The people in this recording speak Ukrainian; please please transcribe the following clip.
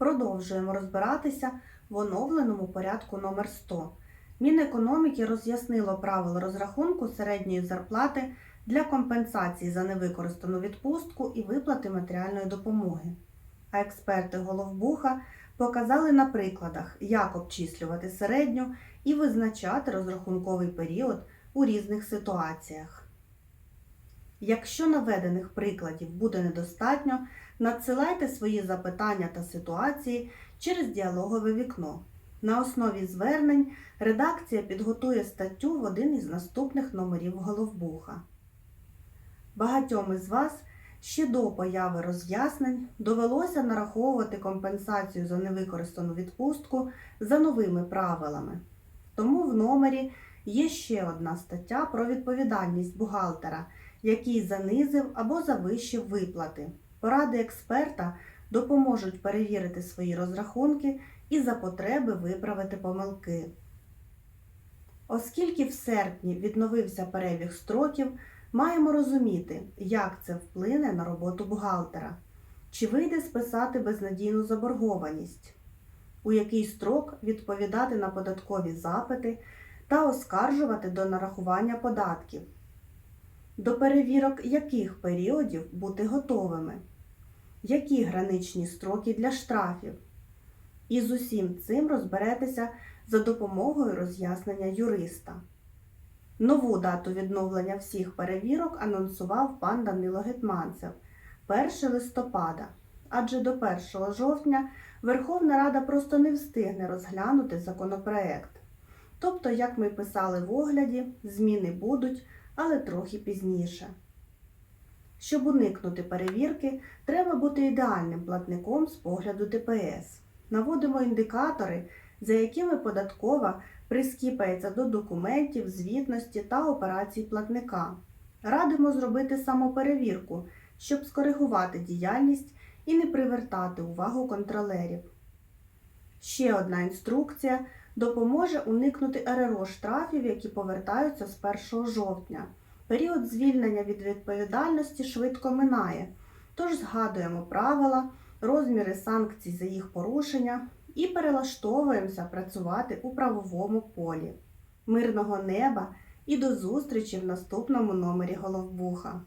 Продовжуємо розбиратися в оновленому порядку номер 100. Мінекономіки роз'яснило правила розрахунку середньої зарплати для компенсації за невикористану відпустку і виплати матеріальної допомоги. А експерти Головбуха показали на прикладах, як обчислювати середню і визначати розрахунковий період у різних ситуаціях. Якщо наведених прикладів буде недостатньо, надсилайте свої запитання та ситуації через діалогове вікно. На основі звернень редакція підготує статтю в один із наступних номерів Головбуха. Багатьом із вас ще до появи роз'яснень довелося нараховувати компенсацію за невикористану відпустку за новими правилами. Тому в номері є ще одна стаття про відповідальність бухгалтера, який занизив або завищив виплати. Поради експерта допоможуть перевірити свої розрахунки і за потреби виправити помилки. Оскільки в серпні відновився перебіг строків, маємо розуміти, як це вплине на роботу бухгалтера. Чи вийде списати безнадійну заборгованість, у який строк відповідати на податкові запити та оскаржувати до нарахування податків, до перевірок яких періодів бути готовими, які граничні строки для штрафів. І з усім цим розберетеся за допомогою роз'яснення юриста. Нову дату відновлення всіх перевірок анонсував пан Данило Гетманцев 1 листопада, адже до 1 жовтня Верховна Рада просто не встигне розглянути законопроект. Тобто, як ми писали в огляді, зміни будуть, але трохи пізніше. Щоб уникнути перевірки, треба бути ідеальним платником з погляду ДПС. Наводимо індикатори, за якими податкова прискіпається до документів, звітності та операцій платника. Радимо зробити самоперевірку, щоб скоригувати діяльність і не привертати увагу контролерів. Ще одна інструкція допоможе уникнути РРО штрафів, які повертаються з 1 жовтня. Період звільнення від відповідальності швидко минає, тож згадуємо правила, розміри санкцій за їх порушення і перелаштовуємося працювати у правовому полі. Мирного неба і до зустрічі в наступному номері Головбуха.